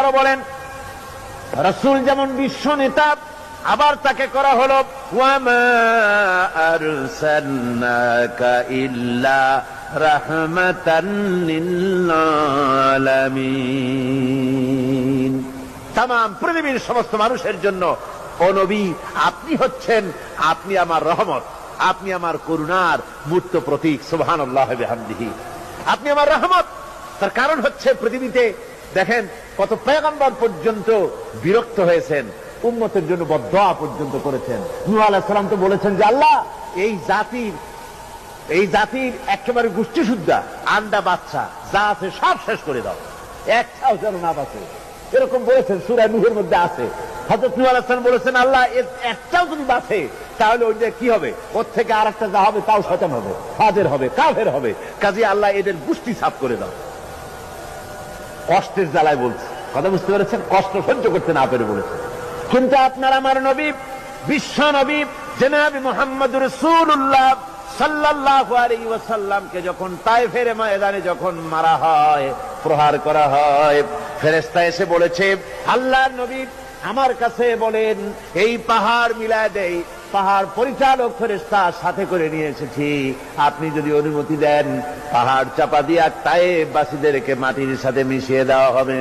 আরও বলেন, রসুল যেমন বিশ্ব নেতা, আবার তাকে করা হলো তাম পৃথিবীর সমস্ত মানুষের জন্য, ও নবী, আপনি হচ্ছেন, আপনি আমার রহমত, আপনি আমার করুণার মূর্ত প্রতীক আল্লাহ আপনি আমার রহমত, তার কারণ হচ্ছে পৃথিবীতে দেখেন কত পেগম্বর পর্যন্ত বিরক্ত হয়েছেন উন্মতের জন্য বদয়া পর্যন্ত করেছেন। নূহ আলাইসালাম তো বলেছেন যে, আল্লাহ, এই জাতির এই জাতির একেবারে গোষ্ঠী শুদ্ধা আন্ডা বাচ্চা, যা আছে সব শেষ করে দাও। একটাও যেন না বাঁচে। এরকম বলেছেন সুরায় নুহের মধ্যে আছে। হজরত নূহ আলাইসালাম বলেছেন, আল্লাহ একটাও যদি বাঁচে, তাহলে ওই যে কি হবে? ওর থেকে আর একটা যা হবে, তাও শতান হবে ফাদের হবে, কাফের হবে। কাজে আল্লাহ এদের গোষ্ঠী সাফ করে দাও। কষ্টের জ্বালায় বলছে। কথা বুঝতে পেরেছেন? কষ্ট সহ্য করতে না পেরে বলেছে। কিন্তু আপনার আমার নবী, বিশ্ব নবী, জেনাবি মোহাম্মদ রসুল্লাহ সাল্লাল্লাহু আলাইহি ওয়াসাল্লামকে যখন তায়েফের ময়দানে যখন মারা হয়, প্রহার করা হয়, ফেরেশতা এসে বলেছে, আল্লাহর নবী আমার কাছে বলেন, এই পাহাড় মিলায় দেই পাহাড় পরিচালক ফেরেস্তা সাথে করে নিয়ে এসেছি। আপনি যদি অনুমতি দেন, পাহাড় চাপা দিয়া তাই বাসীদেরকে মাটির সাথে মিশিয়ে দেওয়া হবে।